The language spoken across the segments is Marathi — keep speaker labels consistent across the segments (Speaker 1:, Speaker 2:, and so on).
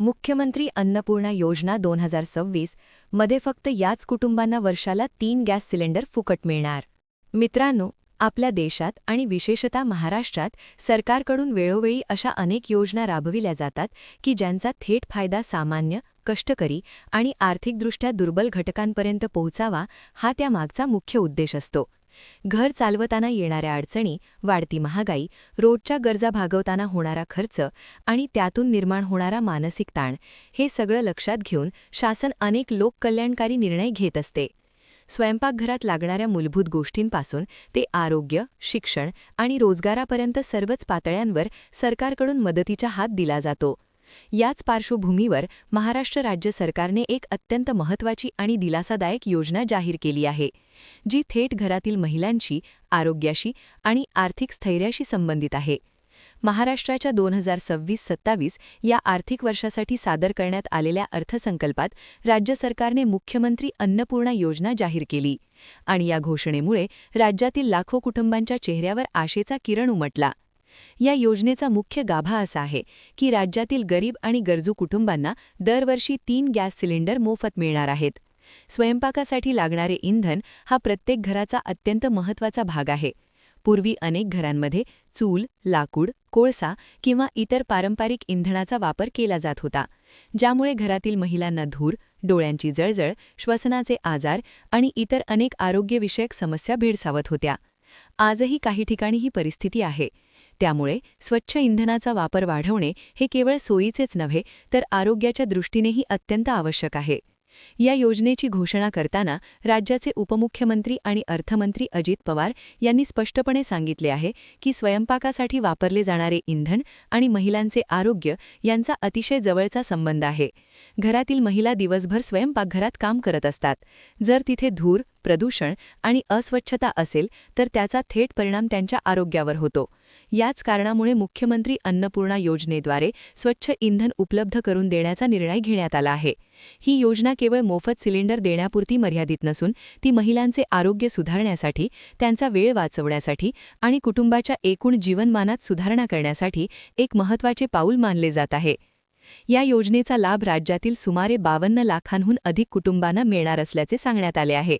Speaker 1: मुख्यमंत्री अन्नपूर्णा योजना दोन हजार सव्वीसमध्ये फक्त याच कुटुंबांना वर्षाला तीन गॅस सिलेंडर फुकट मिळणार. मित्रांनो आपल्या देशात आणि विशेषतः महाराष्ट्रात सरकारकडून वेळोवेळी अशा अनेक योजना राबविल्या जातात की ज्यांचा थेट फायदा सामान्य कष्टकरी आणि आर्थिकदृष्ट्या दुर्बल घटकांपर्यंत पोहोचावा हा त्यामागचा मुख्य उद्देश असतो. घर चालवताना येणाऱ्या अडचणी वाढती महागाई रोजच्या गरजा भागवताना होणारा खर्च आणि त्यातून निर्माण होणारा मानसिक ताण हे सगळं लक्षात घेऊन शासन अनेक लोककल्याणकारी निर्णय घेत असते. स्वयंपाकघरात लागणाऱ्या मूलभूत गोष्टींपासून ते आरोग्य शिक्षण आणि रोजगारापर्यंत सर्वच पातळ्यांवर सरकारकडून मदतीचा हात दिला जातो. याच पार्श्वभूमीवर महाराष्ट्र राज्य सरकारने एक अत्यंत महत्त्वाची आणि दिलासादायक योजना जाहीर केली आहे जी थेट घरातील महिलांशी आरोग्याशी आणि आर्थिक स्थैर्याशी संबंधित आहे. महाराष्ट्राच्या दोन हजार सव्वीस सत्तावीस या आर्थिक वर्षासाठी सादर करण्यात आलेल्या अर्थसंकल्पात राज्य सरकारने मुख्यमंत्री अन्नपूर्णा योजना जाहीर केली आणि या घोषणेमुळे राज्यातील लाखो कुटुंबांच्या चेहऱ्यावर आशेचा किरण उमटला. या योजनेचा मुख्य गाभा असा आहे की राज्यातील गरीब आणि गरजू कुटुंबांना दरवर्षी तीन गॅस सिलेंडर मोफत मिळणार आहेत. स्वयंपाकासाठी लागणारे इंधन हा प्रत्येक घराचा अत्यंत महत्त्वाचा भाग आहे. पूर्वी अनेक घरांमध्ये चूल लाकूड कोळसा किंवा इतर पारंपरिक इंधनाचा वापर केला जात होता ज्यामुळे घरातील महिलांना धूर डोळ्यांची जळजळ श्वसनाचे आजार आणि इतर अनेक आरोग्यविषयक समस्या भेडसावत होत्या. आजही काही ठिकाणी ही परिस्थिती आहे. त्यामुळे स्वच्छ इंधनाचा वापर वाढवणे हे केवळ सोयीचेच नव्हे तर आरोग्याच्या दृष्टीनेही अत्यंत आवश्यक आहे. या योजनेची घोषणा करताना राज्याचे उपमुख्यमंत्री आणि अर्थमंत्री अजित पवार यांनी स्पष्टपणे सांगितले आहे की स्वयंपाकासाठी वापरले जाणारे इंधन आणि महिलांचे आरोग्य यांचा अतिशय जवळचा संबंध आहे. घरातील महिला दिवसभर स्वयंपाकघरात काम करत असतात. जर तिथे धूर प्रदूषण आणि अस्वच्छता असेल तर त्याचा थेट परिणाम त्यांच्या आरोग्यावर होतो. याच कारणामुळे मुख्यमंत्री अन्नपूर्णा योजनेद्वारे स्वच्छ इंधन उपलब्ध करून देण्याचा निर्णय घेण्यात आला आहे. ही योजना केवळ मोफत सिलेंडर देण्यापुरती मर्यादित नसून ती महिलांचे आरोग्य सुधारण्यासाठी त्यांचा वेळ वाचवण्यासाठी आणि कुटुंबाच्या एकूण जीवनमानात सुधारणा करण्यासाठी एक महत्त्वाचे पाऊल मानले जात आहे. या योजनेचा लाभ राज्यातील सुमारे बावन्न लाखांहून अधिक कुटुंबांना मिळणार असल्याचे सांगण्यात आले आहे.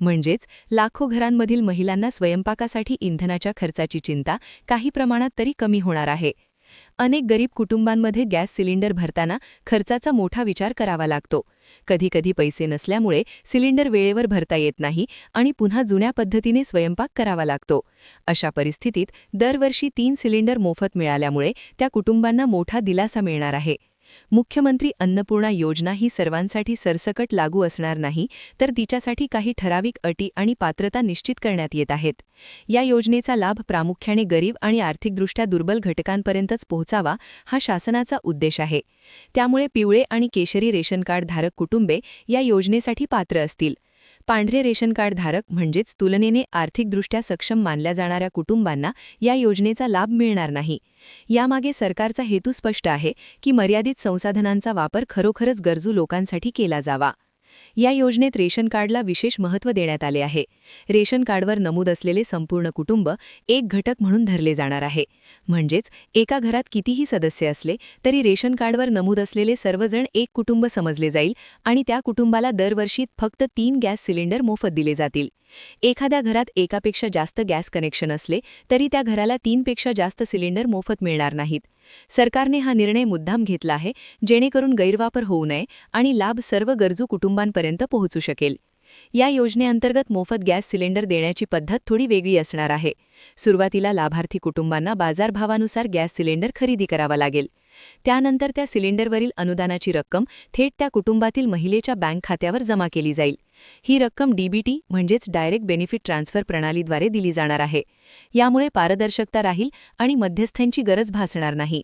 Speaker 1: म्हणजेच लाखो घरांमधील महिलांना स्वयंपाकासाठी इंधनाच्या खर्चाची चिंता काही प्रमाणात तरी कमी होणार आहे. अनेक गरीब कुटुंबांमध्ये गॅस सिलेंडर भरताना खर्चाचा मोठा विचार करावा लागतो. कधीकधी पैसे नसल्यामुळे सिलेंडर वेळेवर भरता येत नाही आणि पुन्हा जुन्या पद्धतीने स्वयंपाक करावा लागतो. अशा परिस्थितीत दरवर्षी तीन सिलेंडर मोफत मिळाल्यामुळे त्या कुटुंबांना मोठा दिलासा मिळणार आहे. मुख्यमंत्री अन्नपूर्णा योजना ही सर्वांसाठी सरसकट लागू असणार नाही तर तिच्यासाठी काही ठराविक अटी आणि पात्रता निश्चित करण्यात येत आहेत. या योजनेचा लाभ प्रामुख्याने गरीब आणि आर्थिकदृष्ट्या दुर्बल घटकांपर्यंतच पोहोचावा हा शासनाचा उद्देश आहे. त्यामुळे पिवळे आणि केशरी रेशन कार्ड धारक कुटुंबे या योजनेसाठी पात्र असतील. पांढरे रेशन कार्ड धारक म्हणजेच तुलनेने आर्थिकदृष्ट्या सक्षम मानल्या जाणाऱ्या कुटुंबांना या योजनेचा लाभ मिळणार नाही. यामागे सरकारचा हेतू स्पष्ट आहे की मर्यादित संसाधनांचा वापर खरोखरच गरजू लोकांसाठी केला जावा. या योजनेत रेशन कार्डला विशेष महत्त्व देण्यात आले आहे. रेशन कार्डवर नमूद असलेले संपूर्ण कुटुंब एक घटक म्हणून धरले जाणार आहे. म्हणजेच एका घरात कितीही सदस्य असले तरी रेशन कार्डवर नमूद असलेले सर्वजण एक कुटुंब समजले जाईल आणि त्या कुटुंबाला दरवर्षी फक्त तीन गॅस सिलेंडर मोफत दिले जातील. एखाद्या घरात एकापेक्षा जास्त गॅस कनेक्शन असले तरी त्या घराला तीनपेक्षा जास्त सिलेंडर मोफत मिळणार नाहीत. सरकारने हा निर्णय मुद्दाम घेतला आहे जेणेकरून गैरवापर होऊ नये आणि लाभ सर्व गरजू कुटुंबांपर्यंत पोहोचू शकेल. या योजनेअंतर्गत मोफत गॅस सिलेंडर देण्याची पद्धत थोडी वेगळी असणार आहे. सुरुवातीला लाभार्थी कुटुंबांना बाजारभावानुसार गॅस सिलेंडर खरेदी करावा लागेल. त्यानंतर त्या सिलेंडरवरील अनुदानाची रक्कम थेट त्या कुटुंबातील महिलेच्या बँक खात्यावर जमा केली जाईल. ही रक्कम डीबीटी म्हणजेच डायरेक्ट बेनिफिट ट्रान्सफर प्रणालीद्वारे दिली जाणार आहे. यामुळे पारदर्शकता राहील आणि मध्यस्थ्यांची गरज भासणार नाही.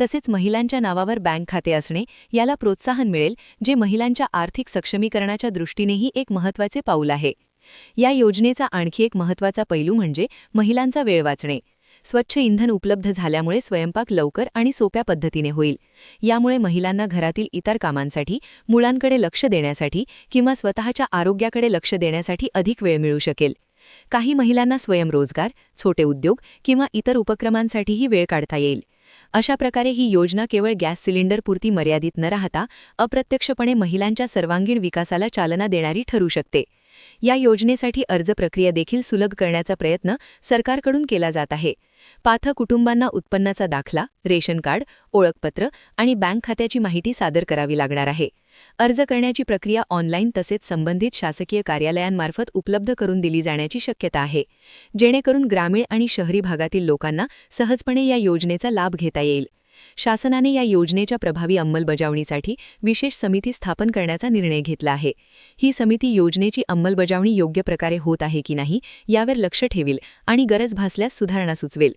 Speaker 1: तसेच महिलांच्या नावावर बँक खाते असणे याला प्रोत्साहन मिळेल जे महिलांच्या आर्थिक सक्षमीकरणाच्या दृष्टीनेही एक महत्त्वाचे पाऊल आहे. या योजनेचा आणखी एक महत्त्वाचा पैलू म्हणजे महिलांचा वेळ वाचणे. स्वच्छ इंधन उपलब्ध झाल्यामुळे स्वयंपाक लवकर आणि सोप्या पद्धतीने होईल. यामुळे महिलांना घरातील इतर कामांसाठी मुलांकडे लक्ष देण्यासाठी किंवा स्वतःच्या आरोग्याकडे लक्ष देण्यासाठी अधिक वेळ मिळू शकेल. काही महिलांना स्वयंरोजगार छोटे उद्योग किंवा इतर उपक्रमांसाठीही वेळ काढता येईल. अशा प्रकारे ही योजना केवळ गॅस सिलेंडरपुरती मर्यादित न राहता अप्रत्यक्षपणे महिलांच्या सर्वांगीण विकासाला चालना देणारी ठरू शकते. या योजनेसाठी अर्ज प्रक्रिया देखील सुलभ करण्याचा प्रयत्न सरकारकडून केला जात आहे. पाथ कुटुंबांना उत्पन्नाचा दाखला रेशन कार्ड ओळखपत्र आणि बँक खात्याची माहिती सादर करावी लागणार आहे. अर्ज करण्याची प्रक्रिया ऑनलाईन तसेच संबंधित शासकीय कार्यालयांमार्फत उपलब्ध करून दिली जाण्याची शक्यता आहे. जेणेकरून ग्रामीण आणि शहरी भागातील लोकांना सहजपणे या योजनेचा लाभ घेता येईल. शासनाने या योजनेच्या प्रभावी अंमलबजावणीसाठी विशेष समिती स्थापन करण्याचा निर्णय घेतला आहे. ही समिती योजनेची अंमलबजावणी योग्य प्रकारे होत आहे की नाही यावर लक्ष ठेवील आणि गरज भासल्यास सुधारणा सुचवेल.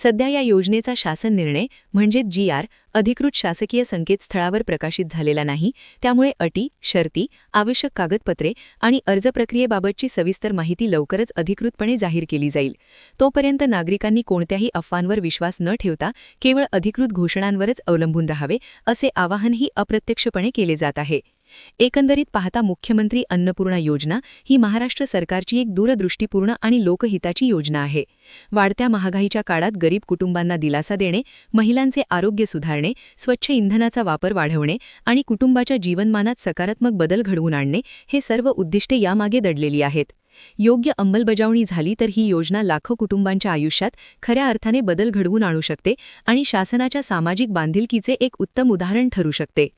Speaker 1: सध्या या योजनेचा शासन निर्णय म्हणजे जी आर अधिकृत शासकीय संकेतस्थळावर प्रकाशित झालेला नाही त्यामुळे अटी शर्ती आवश्यक कागदपत्रे आणि अर्ज प्रक्रियेबाबतची सविस्तर माहिती लवकरच अधिकृतपणे जाहीर केली जाईल. तोपर्यंत नागरिकांनी कोणत्याही अफवांवर विश्वास न ठेवता केवळ अधिकृत घोषणांवरच अवलंबून राहावे असे आवाहनही अप्रत्यक्षपणे केले जात आहे. एकंदरीत पाहता मुख्यमंत्री अन्नपूर्णा योजना ही महाराष्ट्र सरकारची एक दूरदृष्टीपूर्ण आणि लोकहिताची योजना आहे. वाढत्या महागाईच्या काळात गरीब कुटुंबांना दिलासा देणे महिलांचे आरोग्य सुधारणे स्वच्छ इंधनाचा वापर वाढवणे आणि कुटुंबाच्या जीवनमानात सकारात्मक बदल घडवून आणणे हे सर्व उद्दिष्टे यामागे दडलेली आहेत. योग्य अंमलबजावणी झाली तर ही योजना लाखो कुटुंबांच्या आयुष्यात खऱ्या अर्थाने बदल घडवून आणू शकते आणि शासनाच्या सामाजिक बांधिलकीचे एक उत्तम उदाहरण ठरू शकते.